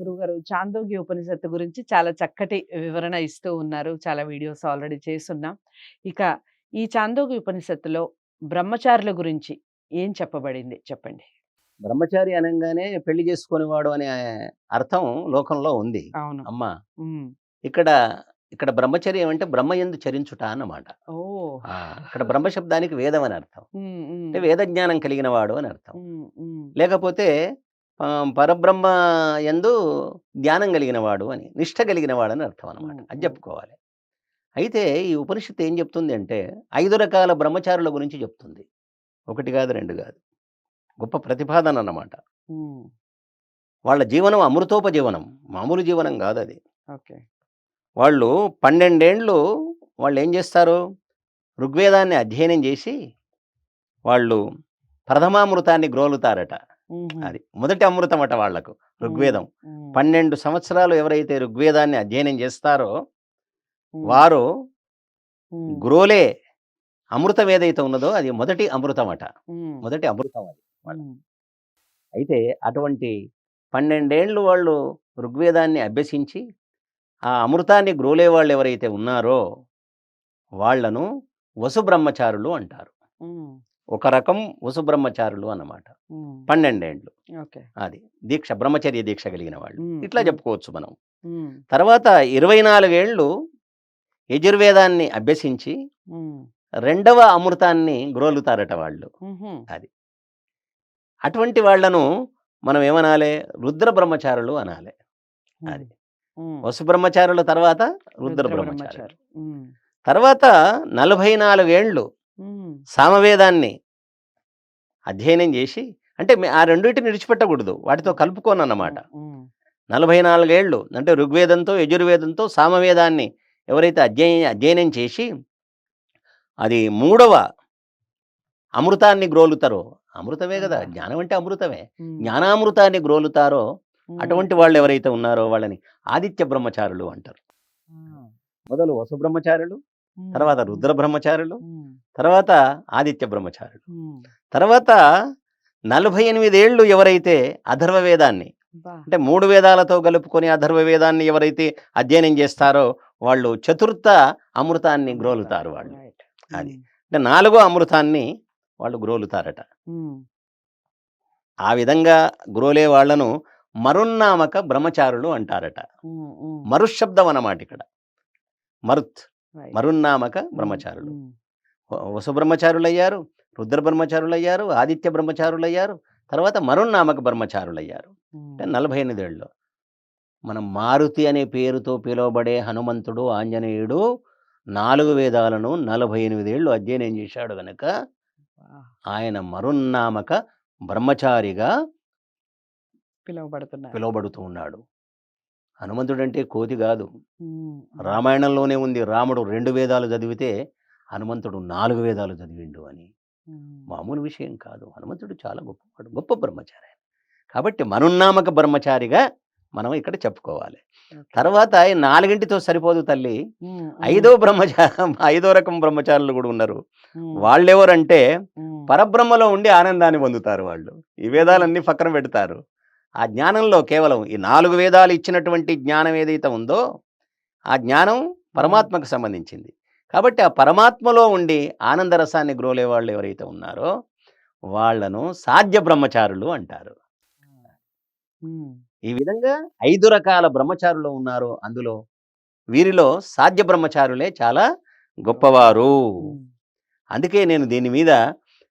గురువుగారు చాందోగ్య ఉపనిషత్తు గురించి చాలా చక్కటి వివరణ ఇస్తూ ఉన్నారు. చాలా వీడియోస్ ఆల్రెడీ చేసున్నాం. ఇక ఈ చాందోగ్య ఉపనిషత్తులో బ్రహ్మచారుల గురించి ఏం చెప్పబడింది చెప్పండి? బ్రహ్మచారి అనంగానే పెళ్ళి చేసుకునేవాడు అనే అర్థం లోకంలో ఉంది. అవును. అమ్మ. ఇక్కడ ఇక్కడ బ్రహ్మచర్యం అంటే బ్రహ్మయందు చరించుట అన్నమాట. ఇక్కడ బ్రహ్మ శబ్దానికి వేదం అని అర్థం. అంటే. వేద జ్ఞానం కలిగిన వాడు అని అర్థం. లేకపోతే పరబ్రహ్మ యందు ధ్యానం కలిగిన వాడు అని, నిష్ఠ కలిగిన వాడని అర్థం అన్నమాట. హ్మ్. అది. చెప్పుకోవాలి. అయితే ఈ ఉపనిషత్తు ఏం చెప్తుంది అంటే 5 రకాల బ్రహ్మచారుల గురించి చెప్తుంది. 1 కాదు, 2 కాదు. గొప్ప ప్రతిపాదన అన్నమాట. వాళ్ళ జీవనం అమృతోపజీవనం. మామూలు జీవనం కాదది. ఓకే. వాళ్ళు 12 ఏండ్లు వాళ్ళేం చేస్తారు? ఋగ్వేదాన్ని అధ్యయనం చేసి వాళ్ళు ప్రథమామృతాన్ని గ్రోలుతారట. అది. మొదటి అమృతమట వాళ్ళకు హ్మ్. ఋగ్వేదం. 12 సంవత్సరాలు ఎవరైతే ఋగ్వేదాన్ని అధ్యయనం చేస్తారో. వారు. గ్రోలే అమృతం ఏదైతే ఉన్నదో అది మొదటి అమృతమట. హ్మ్. మొదటి అమృతం అది. అయితే అటువంటి 12 ఏండ్లు వాళ్ళు ఋగ్వేదాన్ని అభ్యసించి ఆ అమృతాన్ని గ్రోలే వాళ్ళు ఎవరైతే ఉన్నారో వాళ్ళను వసు బ్రహ్మచారులు అంటారు. ఒక రకం వసు బ్రహ్మచారులు అన్నమాట. హ్మ్. 12 ఏండ్లు. ఓకే. అది. దీక్ష బ్రహ్మచర్య దీక్ష కలిగిన వాళ్ళు. ఇట్లా. చెప్పుకోవచ్చు మనం. తర్వాత 24 ఏళ్ళు యజుర్వేదాన్ని అభ్యసించి. రెండవ అమృతాన్ని గ్రోలుతారట వాళ్ళు. అది. అటువంటి వాళ్ళను మనం ఏమనాలే? రుద్ర బ్రహ్మచారులు అనాలే. అది. హ్మ్. వసు బ్రహ్మచారుల తర్వాత రుద్ర బ్రహ్మచారులు. బ్రహ్మచారి. హ్మ్. తర్వాత 44 ఏండ్లు హ్మ్. సామవేదాన్ని అధ్యయనం చేసి అంటే ఆ రెండిటిని విడిచిపెట్టకూడదు. వాటితో. కలుపుకోనన్నమాట. 44 ఏళ్ళు అంటే ఋగ్వేదంతో, యజుర్వేదంతో సామవేదాన్ని ఎవరైతే అధ్యయ అధ్యయనం చేసి అది మూడవ అమృతాన్ని గ్రోలుతారో అమృతమే! ఆహా! జ్ఞానం అంటే అమృతమే. జ్ఞానామృతాన్ని గ్రోలుతారో. అటువంటి వాళ్ళు ఎవరైతే ఉన్నారో వాళ్ళని ఆదిత్య బ్రహ్మచారులు అంటారు. మొదలు వసు బ్రహ్మచారులు, హ్మ్. తర్వాత. రుద్ర బ్రహ్మచారులు, హ్మ్. తర్వాత ఆదిత్య బ్రహ్మచారులు. హ్మ్. తర్వాత 48 ఏళ్ళు ఎవరైతే అథర్వ వేదాన్ని! అంటే 3 వేదాలతో కలుపుకొని అథర్వ వేదాన్ని ఎవరైతే అధ్యయనం చేస్తారో వాళ్ళు చతుర్థ అమృతాన్ని అమృత. గ్రోలుతారు వాళ్ళు. అది. అంటే నాలుగో అమృతాన్ని వాళ్ళు గ్రోలుతారట. ఆ విధంగా గ్రోలే వాళ్ళను మరున్నామక బ్రహ్మచారులు అంటారట. మరుశబ్దం అన్నమాట ఇక్కడ. మరుత్. మరున్నామక హ్మ్. బ్రహ్మచారులు. హ్మ్. వ వసు బ్రహ్మచారులయ్యారు, రుద్ర బ్రహ్మచారులయ్యారు, ఆదిత్య బ్రహ్మచారులయ్యారు, తర్వాత మరున్నామక బ్రహ్మచారులయ్యారు. అంటే. 48 ఏళ్ళు. మనం మారుతి అనే పేరుతో పిలువబడే హనుమంతుడు, ఆంజనేయుడు 4 వేదాలను 48 ఏళ్ళు అధ్యయనం చేశాడు గనక అబ్బా! ఆయన మరున్నామక బ్రహ్మచారిగా పిలువబడుతున్నారు. పిలువబడుతూ ఉన్నాడు. హనుమంతుడంటే కోతి గాదు. హ్మ్. హ్మ్. రామాయణంలోనే ఉంది రాముడు 2 వేదాలు చదివితే హనుమంతుడు 4 వేదాలు చదివిండు అని. మామూలు విషయం కాదు. హనుమంతుడు చాలా గొప్పవాడు. గొప్ప బ్రహ్మచారి. కాబట్టి మనున్నామక బ్రహ్మచారిగా మనం ఇక్కడ చెప్పుకోవాలి. తర్వాత ఈ నాలుగింటితో సరిపోదు తల్లి. ఐదో బ్రహ్మచా ఐదో రకం బ్రహ్మచారులు కూడా ఉన్నారు. వాళ్ళెవరంటే హ్మ్. పరబ్రహ్మలో ఉండి ఆనందాన్ని పొందుతారు వాళ్ళు. ఈ. వేదాలన్నీ పక్కన పెడతారు. ఆ జ్ఞానంలో కేవలం ఈ 4 వేదాలు ఇచ్చినటువంటి జ్ఞానం ఏదైతే ఉందో ఆ జ్ఞానం. పరమాత్మకు సంబంధించింది. కాబట్టి ఆ పరమాత్మలో ఉండి ఆనంద రసాన్ని గ్రోలే వాళ్ళు ఎవరైతే ఉన్నారో వాళ్ళను సాధ్య బ్రహ్మచారులు అంటారు. ఈ విధంగా 5 రకాల బ్రహ్మచారులు ఉన్నారు అందులో. వీరిలో సాధ్య బ్రహ్మచారులే చాలా గొప్పవారు. అందుకే నేను దీని మీద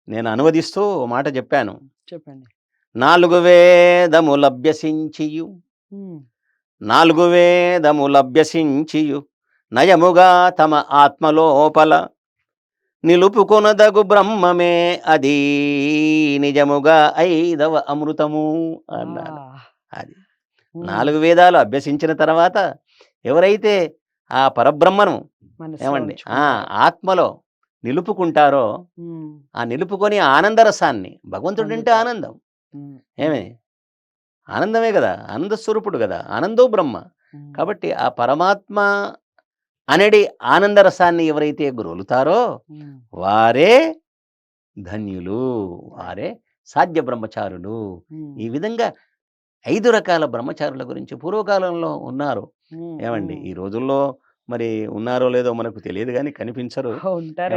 నేను అనువదిస్తూ ఓ మాట చెప్పాను. చెప్పండి. నాలుగు వేదములభ్యసించియు హ్మ్. నాలుగు వేదములభ్యసించియు నయముగా తమ ఆత్మలోపల నిలుపుకొనదగు బ్రహ్మమే అది నిజముగా ఐదవ అమృతము ఆ! అన్నాడు. అది. 4 వేదాలు అభ్యసించిన తర్వాత ఎవరైతే ఆ పరబ్రహ్మను ఏమండి ఆ! ఆత్మలో నిలుపుకుంటారో. ఆ నిలుపుకొని ఆనందరసాన్ని భగవంతుడంటే పొందుతారు. ఆనందం. ఏమి? ఆనందమే గదా! ఆనంద స్వరూపుడు గదా! ఆనందో బ్రహ్మ. హ్మ్. కాబట్టి ఆ పరమాత్మ అనడి ఆనందరసాన్ని ఎవరైతే గ్రోలుతారో. వారే ధన్యులు. వారే సాధ్య బ్రహ్మచారులు. ఈ. విధంగా ఐదు రకాల బ్రహ్మచారుల గురించి పూర్వకాలంలో ఉన్నారు. ఏమండి. ఈ రోజుల్లో మరి ఉన్నారో లేదో మనకు తెలియదు కానీ కనిపించరు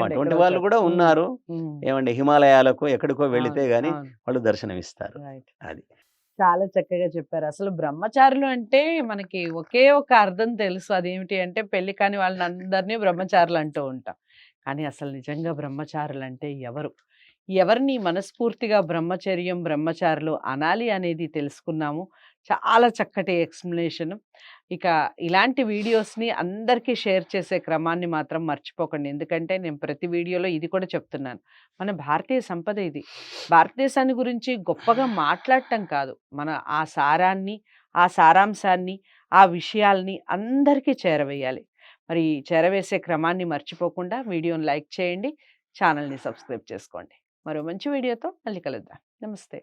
అటువంటి వాళ్ళు. కూడా. ఉన్నారు. ఏమండి హిమాలయాలకు ఎక్కడికో వెళితే. గాని. వాళ్ళు దర్శనమిస్తారు. అది చాలా చక్కగా చెప్పారు. అసలు బ్రహ్మచారులు అంటే మనకి ఒకే ఒక అర్థం తెలుసు. అదేమిటి అంటే పెళ్ళి కాని వాళ్ళని అందరినీ బ్రహ్మచారులు అంటూ ఉంటాం. కానీ అసలు నిజంగా బ్రహ్మచారులు అంటే ఎవరు? ఎవరిని మనస్ఫూర్తిగా బ్రహ్మచర్యం, బ్రహ్మచారులు అనాలి అనేది తెలుసుకున్నాము. చాలా చక్కటి ఎక్స్‌ప్లనేషన్. ఇక ఇలాంటి వీడియోస్‌ని అందరికీ షేర్ చేసే క్రమాన్ని మాత్రం మర్చిపోకండి. ఎందుకంటే నేను ప్రతి వీడియోలో ఇది కూడా చెప్తున్నాను. మన భారతీయ సంపద ఇది. భారతదేశాన్ని గురించి గొప్పగా మాట్లాడటం కాదు. మన ఆ సారాన్ని, ఆ సారాంశాన్ని, ఆ విషయాల్ని అందరికీ చేరవేయాలి. మరి చేరవేసే క్రమాన్ని మర్చిపోకుండా వీడియోని లైక్ చేయండి. ఛానల్ని సబ్స్క్రైబ్ చేసుకోండి. మరో మంచి వీడియోతో మళ్ళీ కలుద్దాం. నమస్తే.